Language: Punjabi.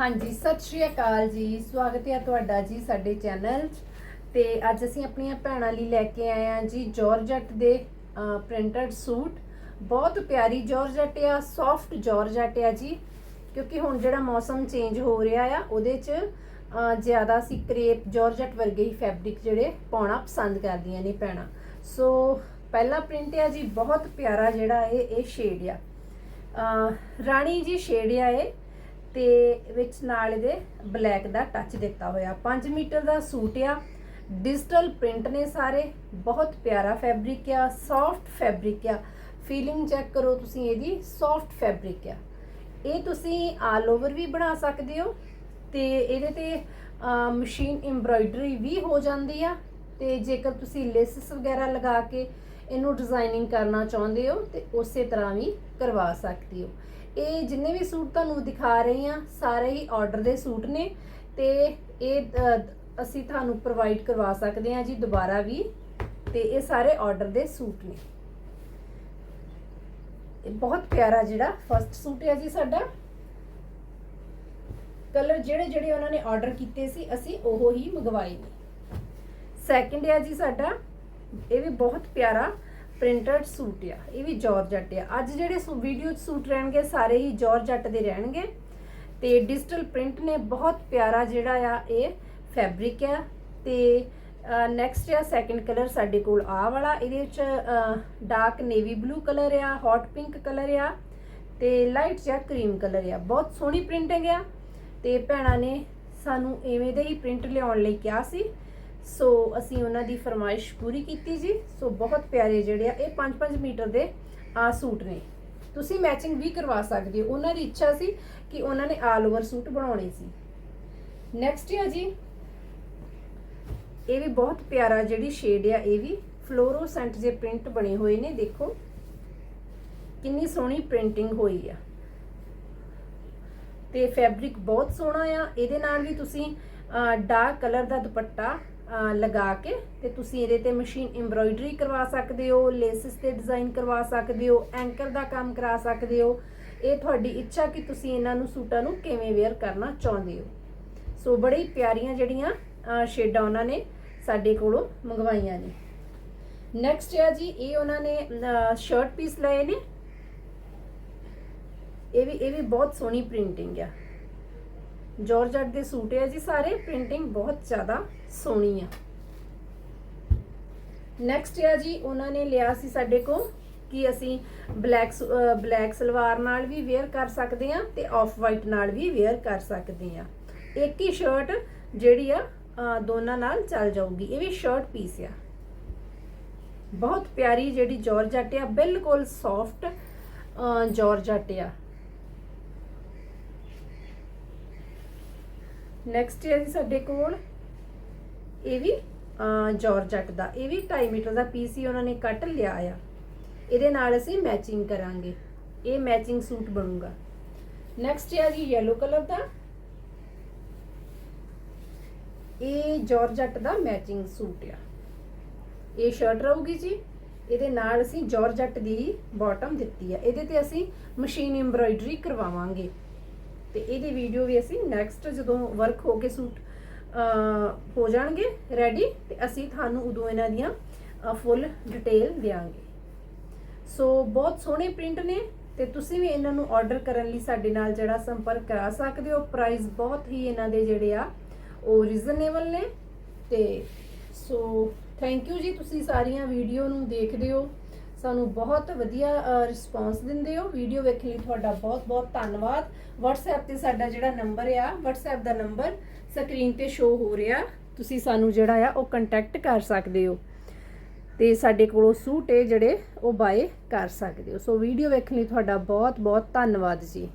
ਹਾਂਜੀ, ਸਤਿ ਸ਼੍ਰੀ ਅਕਾਲ ਜੀ। ਸਵਾਗਤ ਹੈ ਤੁਹਾਡਾ ਜੀ ਸਾਡੇ ਚੈਨਲ 'ਚ। ਤੇ ਅੱਜ ਅਸੀਂ ਆਪਣੀਆਂ ਭੈਣਾਂ ਲਈ ਲੈ ਕੇ ਆਏ ਹਾਂ ਜੀ ਜਾਰਜਟ ਦੇ ਪ੍ਰਿੰਟਡ ਸੂਟ ਬਹੁਤ ਪਿਆਰੀ ਜਾਰਜਟ ਆ ਸੌਫਟ ਜਾਰਜਟ ਆ ਜੀ। ਕਿਉਂਕਿ ਹੁਣ ਜਿਹੜਾ ਮੌਸਮ ਚੇਂਜ ਹੋ ਰਿਹਾ ਆ, ਉਹਦੇ 'ਚ ਜ਼ਿਆਦਾ ਅਸੀਂ ਕਰੇਪ ਜਾਰਜਟ ਵਰਗੇ ਹੀ ਫੈਬਰਿਕ ਜਿਹੜੇ ਪਾਉਣਾ ਪਸੰਦ ਕਰਦੀਆਂ ਨੇ ਭੈਣਾਂ। ਸੋ ਪਹਿਲਾ ਪ੍ਰਿੰਟ ਆ ਜੀ, ਬਹੁਤ ਪਿਆਰਾ ਜਿਹੜਾ ਇਹ ਇਹ ਸ਼ੇਡ ਆ। ਰਾਣੀ ਜੀ ਸ਼ੇਡ ਆ ਇਹ। ਤੇ ਵਿੱਚ ਨਾਲ ਇਹਦੇ ਬਲੈਕ ਦਾ ਟੱਚ ਦਿੱਤਾ ਹੋਇਆ। 5 ਮੀਟਰ ਦਾ ਸੂਟ ਆ। ਡਿਜੀਟਲ ਪ੍ਰਿੰਟ ਨੇ ਸਾਰੇ। ਬਹੁਤ ਪਿਆਰਾ ਫੈਬਰਿਕ ਆ। ਸੌਫਟ ਫੈਬਰਿਕ ਆ। ਫੀਲਿੰਗ ਚੈੱਕ ਕਰੋ ਤੁਸੀਂ ਇਹਦੀ। ਸੌਫਟ ਫੈਬਰਿਕ ਆ। ਇਹ ਤੁਸੀਂ ਆਲ ਓਵਰ ਵੀ ਬਣਾ ਸਕਦੇ ਹੋ ਤੇ ਇਹਦੇ ਤੇ ਮਸ਼ੀਨ ਐਮਬ੍ਰਾਇਡਰੀ ਵੀ ਹੋ ਜਾਂਦੀ ਆ ਤੇ ਜੇਕਰ ਤੁਸੀਂ ਲੇਸਸ ਵਗੈਰਾ ਲਗਾ ਕੇ ਇਹਨੂੰ ਡਿਜ਼ਾਈਨਿੰਗ ਕਰਨਾ ਚਾਹੁੰਦੇ ਹੋ ਤੇ ਉਸੇ ਤਰ੍ਹਾਂ ਵੀ ਕਰਵਾ ਸਕਦੇ ਹੋ। ਇਹ ਜਿੰਨੇ ਵੀ ਸੂਟ ਤੁਹਾਨੂੰ ਦਿਖਾ ਰਹੀ ਆ ਸਾਰੇ ਹੀ ਆਰਡਰ ਦੇ ਸੂਟ ਨੇ ਤੇ ਇਹ ਅਸੀਂ ਤੁਹਾਨੂੰ ਪ੍ਰੋਵਾਈਡ ਕਰਵਾ ਸਕਦੇ ਹਾਂ ਜੀ ਦੁਬਾਰਾ ਵੀ ਤੇ ਇਹ ਸਾਰੇ ਆਰਡਰ ਦੇ ਸੂਟ ਨੇ। ਇਹ ਬਹੁਤ ਪਿਆਰਾ ਜਿਹੜਾ ਫਰਸਟ ਸੂਟ ਹੈ ਜੀ ਸਾਡਾ। ਕਲਰ ਜਿਹੜੇ ਜਿਹੜੇ ਉਹਨਾਂ ਨੇ ਆਰਡਰ ਕੀਤੇ ਸੀ, ਅਸੀਂ ਉਹ ਹੀ ਮੰਗਵਾਏ ਨੇ। ਸੈਕਿੰਡ ਹੈ ਜੀ ਸਾਡਾ, ਇਹ ਵੀ ਬਹੁਤ ਪਿਆਰਾ ਪ੍ਰਿੰਟਡ ਸੂਟ ਆ, ਇਹ ਵੀ ਜਾਰਜਟ ਆ। ਅੱਜ ਜਿਹੜੇ ਵੀਡੀਓ 'ਚ ਸੂਟ ਰਹਿਣਗੇ, ਸਾਰੇ ਹੀ ਜਾਰਜਟ ਦੇ ਰਹਿਣਗੇ। ਤੇ ਡਿਜੀਟਲ ਪ੍ਰਿੰਟ ਨੇ ਬਹੁਤ ਪਿਆਰਾ ਜਿਹੜਾ ਆ, ਇਹ ਫੈਬਰਿਕ ਆ। ਤੇ ਨੈਕਸਟ ਆ ਸੈਕਿੰਡ ਕਲਰ ਸਾਡੇ ਕੋਲ ਆ ਵਾਲਾ, ਇਹਦੇ ਵਿੱਚ ਡਾਰਕ ਨੇਵੀ ਬਲੂ ਕਲਰ ਆ ਹੌਟ ਪਿੰਕ ਕਲਰ ਆ, ਤੇ ਲਾਈਟ ਜਿਹਾ ਕਰੀਮ ਕਲਰ ਆ। ਬਹੁਤ ਸੋਹਣੀ ਪ੍ਰਿੰਟਿੰਗ ਆ। ਤੇ ਭੈਣਾਂ ਨੇ ਸਾਨੂੰ ਐਵੇਂ ਦੇ ਹੀ ਪ੍ਰਿੰਟ ਲਿਆਉਣ ਲਈ ਕਿਹਾ ਸੀ। ਸੋ ਅਸੀਂ ਉਹਨਾਂ ਦੀ ਫਰਮਾਇਸ਼ ਪੂਰੀ ਕੀਤੀ ਜੀ। ਸੋ ਬਹੁਤ ਪਿਆਰੇ ਜਿਹੜੇ ਆ, ਇਹ 5-5 ਮੀਟਰ ਦੇ, ਆ ਸੂਟ ਨੇ। ਤੁਸੀਂ ਮੈਚਿੰਗ ਵੀ ਕਰਵਾ ਸਕਦੇ ਹੋ। ਉਹਨਾਂ ਦੀ ਇੱਛਾ ਸੀ ਕਿ ਉਹਨਾਂ ਨੇ ਆਲ ਓਵਰ ਸੂਟ ਬਣਾਉਣੇ ਸੀ। ਨੈਕਸਟ ਹੈ ਜੀ। ਇਹ ਵੀ ਬਹੁਤ ਪਿਆਰਾ ਜਿਹੜੀ ਸ਼ੇਡ ਆ, ਇਹ ਵੀ ਫਲੋਰੋਸੈਂਟ ਜੇ ਪ੍ਰਿੰਟ ਬਣੇ ਹੋਏ ਨੇ, ਦੇਖੋ। ਕਿੰਨੀ ਸੋਹਣੀ ਪ੍ਰਿੰਟਿੰਗ ਹੋਈ ਆ। ਤੇ ਫੈਬਰਿਕ ਬਹੁਤ ਸੋਹਣਾ ਆ। ਇਹਦੇ ਨਾਲ ਵੀ ਤੁਸੀਂ ਡਾਰਕ ਕਲਰ ਦਾ ਦੁਪੱਟਾ ਲਗਾ ਕੇ ਤੇ ਤੁਸੀਂ ਇਹਦੇ ਤੇ ਮਸ਼ੀਨ ਐਮਬ੍ਰਾਇਡਰੀ ਕਰਵਾ ਸਕਦੇ ਹੋ ਲੇਸਿਸ ਤੇ ਡਿਜ਼ਾਈਨ ਕਰਵਾ ਸਕਦੇ ਹੋ ਐਂਕਰ ਦਾ ਕੰਮ ਕਰਾ ਸਕਦੇ ਹੋ। ਇਹ ਤੁਹਾਡੀ ਇੱਛਾ ਕਿ ਤੁਸੀਂ ਇਹਨਾਂ ਨੂੰ ਸੂਟਾਂ ਨੂੰ ਕਿਵੇਂ ਵੇਅਰ ਕਰਨਾ ਚਾਹੁੰਦੇ ਹੋ। ਸੋ ਬੜੀ ਪਿਆਰੀਆਂ ਜਿਹੜੀਆਂ ਸ਼ੇਡਾਂ ਉਹਨਾਂ ਨੇ ਸਾਡੇ ਕੋਲੋਂ ਮੰਗਵਾਈਆਂ ਨੇ। ਨੈਕਸਟ ਹੈ ਜੀ, ਇਹ ਉਹਨਾਂ ਨੇ ਸ਼ਰਟ ਪੀਸ ਲਏ ਨੇ। ਇਹ ਵੀ ਇਹ ਵੀ ਬਹੁਤ ਸੋਹਣੀ ਪ੍ਰਿੰਟਿੰਗ ਆ। ਜਾਰਜਟ ਦੇ ਸੂਟ ਹੈ ਜੀ, ਸਾਰੇ ਪ੍ਰਿੰਟਿੰਗ ਬਹੁਤ ਜ਼ਿਆਦਾ ਸੋਹਣੀ ਆ। ਨੈਕਸਟ ਹੈ ਜੀ, ਉਹਨਾਂ ਨੇ ਲਿਆ ਸੀ ਸਾਡੇ ਕੋਲ ਕਿ ਅਸੀਂ ਬਲੈਕ ਬਲੈਕ ਸਲਵਾਰ ਨਾਲ ਵੀ ਵੇਅਰ ਕਰ ਸਕਦੇ ਆ ਤੇ ਆਫ ਵਾਈਟ ਨਾਲ ਵੀ ਵੇਅਰ ਕਰ ਸਕਦੇ ਆ ਇੱਕ ਹੀ ਸ਼ਰਟ ਜਿਹੜੀ ਆ ਦੋਨਾਂ ਨਾਲ ਚੱਲ ਜਾਊਗੀ। ਇਹ ਵੀ ਸ਼ਰਟ ਪੀਸ ਆ। ਬਹੁਤ ਪਿਆਰੀ ਜਿਹੜੀ ਜਾਰਜਟ ਆ, ਬਿਲਕੁਲ ਸੌਫਟ ਜਾਰਜਟ ਆ। ਨੈਕਸਟ ਹੈ ਜੀ ਸਾਡੇ ਕੋਲ। ਇਹ ਵੀ ਅਹ, ਜਾਰਜਟ ਦਾ। ਇਹ ਵੀ 2.5 ਮੀਟਰ ਦਾ ਪੀਸ ਹੀ ਉਹਨਾਂ ਨੇ ਕੱਟ ਲਿਆ ਆ। ਇਹਦੇ ਨਾਲ ਅਸੀਂ ਮੈਚਿੰਗ ਕਰਾਂਗੇ। ਇਹ ਮੈਚਿੰਗ ਸੂਟ ਬਣੂਗਾ। ਨੈਕਸਟ ਹੈ ਜੀ yellow ਕਲਰ ਦਾ। ਇਹ ਜਾਰਜਟ ਦਾ ਮੈਚਿੰਗ ਸੂਟ ਆ। ਇਹ ਸ਼ਰਟ ਰਹੂਗੀ ਜੀ। ਇਹਦੇ ਨਾਲ ਅਸੀਂ ਜਾਰਜਟ ਦੀ ਬਾਟਮ ਦਿੱਤੀ ਆ। ਇਹਦੇ ਤੇ ਅਸੀਂ ਮਸ਼ੀਨ ਐਮਬ੍ਰਾਇਡਰੀ ਕਰਵਾਵਾਂਗੇ। ਤੇ ਇਹਦੀ ਵੀਡੀਓ ਵੀ ਅਸੀਂ ਨੈਕਸਟ ਜਦੋਂ ਵਰਕ ਹੋ ਕੇ ਸੂਟ ਹੋ ਜਾਣਗੇ ਰੈਡੀ ਤੇ ਅਸੀਂ ਤੁਹਾਨੂੰ ਉਦੋਂ ਇਹਨਾਂ ਦੀਆਂ ਫੁੱਲ ਡਿਟੇਲ ਦਿਆਂਗੇ। ਸੋ ਬਹੁਤ ਸੋਹਣੇ ਪ੍ਰਿੰਟ ਨੇ, ਤੇ ਤੁਸੀਂ ਵੀ ਇਹਨਾਂ ਨੂੰ ਆਰਡਰ ਕਰਨ ਲਈ ਸਾਡੇ ਨਾਲ ਜਿਹੜਾ ਸੰਪਰਕ ਕਰਾ ਸਕਦੇ ਹੋ। ਪ੍ਰਾਈਸ ਬਹੁਤ ਹੀ ਇਹਨਾਂ ਦੇ ਜਿਹੜੇ ਆ, ਉਹ ਰੀਜ਼ਨੇਬਲ ਨੇ। ਤੇ ਸੋ ਥੈਂਕ ਯੂ ਜੀ, ਤੁਸੀਂ ਸਾਰੀਆਂ ਵੀਡੀਓ ਨੂੰ ਦੇਖਦੇ ਹੋ। ਸਾਨੂੰ ਬਹੁਤ ਵਧੀਆ ਰਿਸਪੌਂਸ ਦਿੰਦੇ ਹੋ। ਵੀਡੀਓ ਵੇਖਣ ਲਈ ਤੁਹਾਡਾ ਬਹੁਤ ਬਹੁਤ ਧੰਨਵਾਦ। WhatsApp ਤੇ ਸਾਡਾ ਜਿਹੜਾ ਨੰਬਰ ਆ, WhatsApp ਦਾ ਨੰਬਰ ਸਕਰੀਨ ਤੇ ਸ਼ੋ ਹੋ ਰਿਹਾ। ਤੁਸੀਂ ਸਾਨੂੰ ਜਿਹੜਾ ਆ, ਉਹ ਕੰਟੈਕਟ ਕਰ ਸਕਦੇ ਹੋ। ਤੇ ਸਾਡੇ ਕੋਲੋਂ ਸੂਟ ਹੈ ਜਿਹੜੇ, ਉਹ ਬਾਏ ਕਰ ਸਕਦੇ ਹੋ। ਸੋ ਵੀਡੀਓ ਵੇਖਣ ਲਈ ਤੁਹਾਡਾ ਬਹੁਤ ਬਹੁਤ ਧੰਨਵਾਦ ਜੀ।